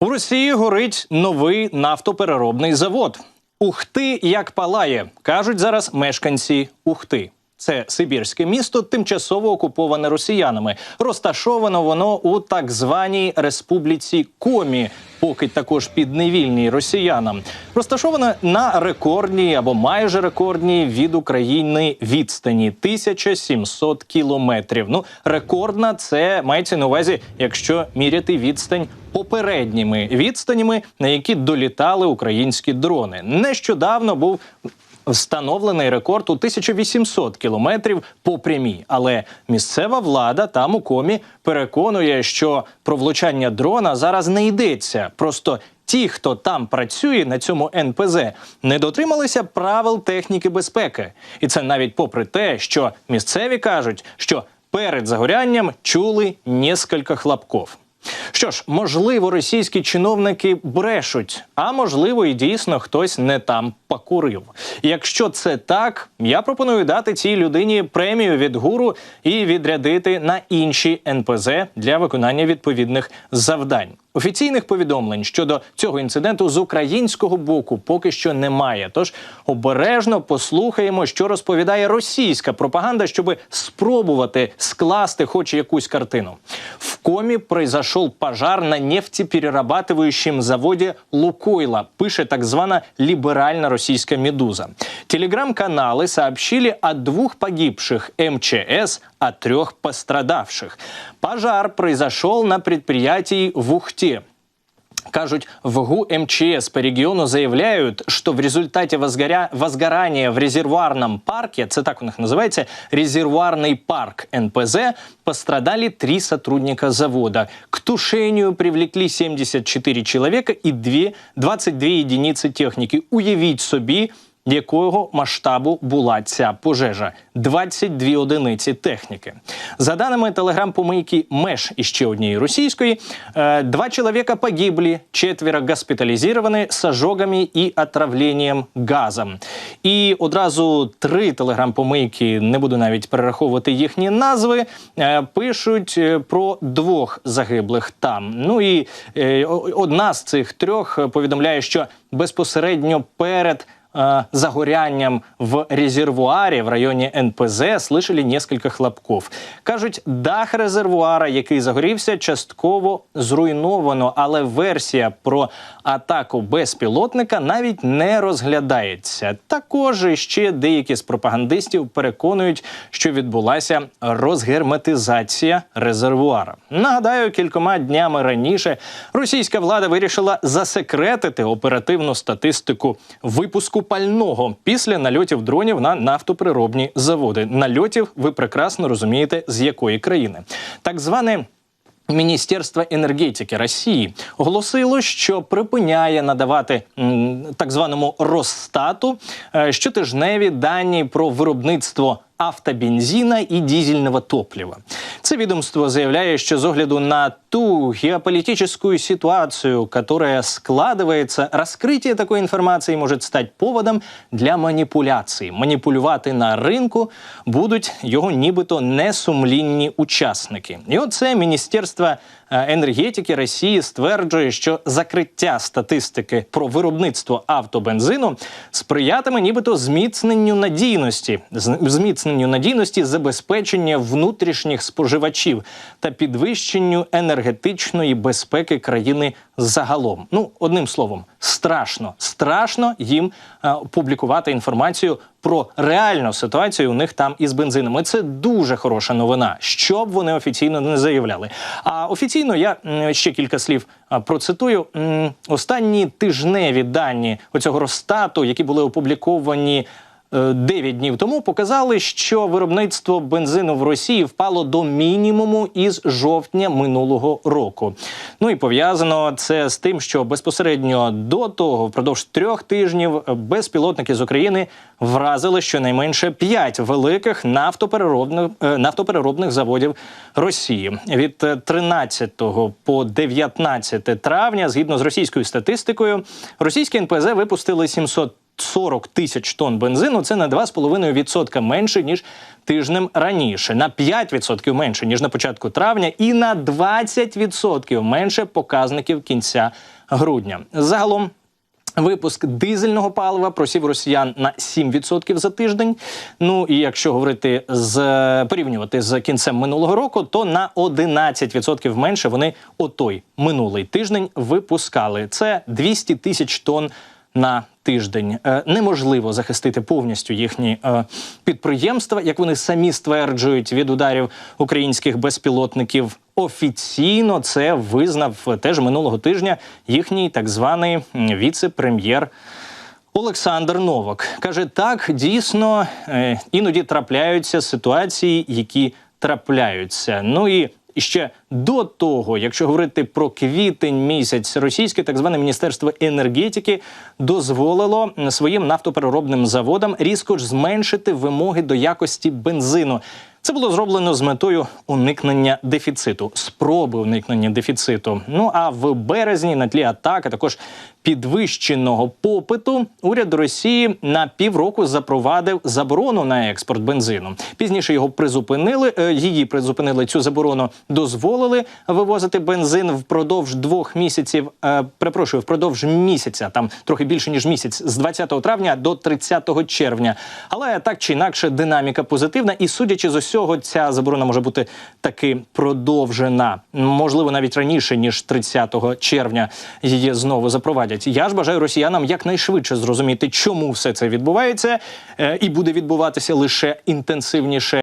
У Росії горить новий нафтопереробний завод. Ухти як палає, кажуть зараз мешканці Ухти. Це Сибірське місто, тимчасово окуповане росіянами. Розташовано воно у так званій республіці Комі, поки також підневільній росіянам. Розташоване на рекордній або майже рекордній від України відстані 1700 кілометрів. Ну, рекордна це мається на увазі, якщо міряти відстань попередніми відстанями, на які долітали українські дрони. Нещодавно був встановлений рекорд у 1800 кілометрів по прямій. Але місцева влада там у комі переконує, що про влучання дрона зараз не йдеться. Просто ті, хто там працює на цьому НПЗ, не дотрималися правил техніки безпеки, і це навіть попри те, що місцеві кажуть, що перед загорянням чули несколько хлопков. Що ж, можливо, російські чиновники брешуть, а можливо, і дійсно хтось не там покурив. Якщо це так, я пропоную дати цій людині премію від гуру і відрядити на інші НПЗ для виконання відповідних завдань. Офіційних повідомлень щодо цього інциденту з українського боку поки що немає. Тож обережно послухаємо, що розповідає російська пропаганда, щоб спробувати скласти хоч якусь картину. В Комі произошел пожар на нефтеперерабатывающем заводе Лукойла, пише так звана либеральна российская «Медуза». Телеграм-каналы сообщили о двух погибших МЧС, о трех пострадавших. Пожар произошел на предприятии в Ухте. Кажуть, в ГУ МЧС по региону заявляют, что в результате возгоря... возгорания в резервуарном парке, это так у них называется, резервуарный парк НПЗ, пострадали три сотрудника завода. К тушению привлекли 74 человека и 2, 22 единицы техники. Уявіть собі, якого масштабу була ця пожежа 22 одиниці техніки. За даними телеграм-помийки МЕШ і ще однієї російської, е, два чоловіка погибли, четверо госпіталізовані з ожогами і отравленням газом. І одразу три телеграм-помийки, не буду навіть перераховувати їхні назви, е, пишуть е, про двох загиблих там. Ну і одна з цих трьох повідомляє, що безпосередньо перед э, загорянням в резервуарі в районі НПЗ слышали несколько хлопков. Кажуть, дах резервуара, який загорівся, частково зруйновано, але версія про атаку безпілотника навіть не розглядається. Також ще деякі з пропагандистів переконують, що відбулася розгерметизація резервуара. Нагадаю, кількома днями раніше російська влада вирішила засекретити оперативну статистику випуску пального після нальотів дронів на нафтоприробні заводи. Нальотів ви прекрасно розумієте, з якої країни. Так зване. Міністерство енергетики Росії оголосило, що припиняє надавати так званому Росстату е, щотижневі дані про виробництво автобензина і дизельного топлива. Це відомство заявляє, що з огляду на ту геополитическую ситуацию, которая складывается, раскрытие такой информации может стать поводом для маніпуляцій. Маніпулювати на ринку будуть його нібито несумлінні учасники. І оце Міністерство е, енергетики Росії стверджує, що закриття статистики про виробництво автобензину сприятиме нібито зміцненню надійності, з- зміцненню надійності забезпечення внутрішніх споживачів та підвищенню енергетичної безпеки країни загалом. Ну, одним словом, страшно, страшно їм е, публікувати інформацію про реальну ситуацію у них там із бензином. І це дуже хороша новина, що б вони офіційно не заявляли. А офіційно я ще кілька слів процитую. Останні тижневі дані оцього Росстату, які були опубліковані. Е, 9 днів тому показали, що виробництво бензину в Росії впало до мінімуму із жовтня минулого року. Ну і пов'язано це з тим, що безпосередньо до того, впродовж трьох тижнів, безпілотники з України вразили щонайменше 5 великих нафтопереробних, е, нафтопереробних заводів Росії. Від е, 13 по 19 травня, згідно з російською статистикою, російські НПЗ випустили 700 40 тисяч тонн бензину. Це на 2,5% менше ніж тижнем раніше, на 5% менше ніж на початку травня, і на 20% менше показників кінця грудня. Загалом. Випуск дизельного палива просів росіян на 7% за тиждень. Ну і якщо говорити з порівнювати з кінцем минулого року, то на 11% менше вони отой минулий тиждень випускали. Це 200 тисяч тонн на тиждень. Е, неможливо захистити повністю їхні е, підприємства, як вони самі стверджують від ударів українських безпілотників. Офіційно це визнав теж минулого тижня їхній так званий віце-прем'єр. Олександр Новак каже: так дійсно е, іноді трапляються ситуації, які трапляються. Ну і ще до того, якщо говорити про квітень місяць, російське так зване міністерство енергетики дозволило своїм нафтопереробним заводам різко ж зменшити вимоги до якості бензину. Це було зроблено з метою уникнення дефіциту, спроби уникнення дефіциту. Ну а в березні на тлі атак, а також підвищеного попиту, уряд Росії на півроку запровадив заборону на експорт бензину. Пізніше його призупинили. е, Її призупинили цю заборону, дозволили вивозити бензин впродовж двох місяців. е, Перепрошую, впродовж місяця, там трохи більше ніж місяць, з 20 травня до 30 червня. Але так чи інакше, динаміка позитивна, і судячи з усього, ця заборона може бути таки продовжена. Можливо, навіть раніше ніж 30 червня її знову запровадять. Я ж бажаю росіянам якнайшвидше зрозуміти, чому все це відбувається, е, і буде відбуватися лише інтенсивніше.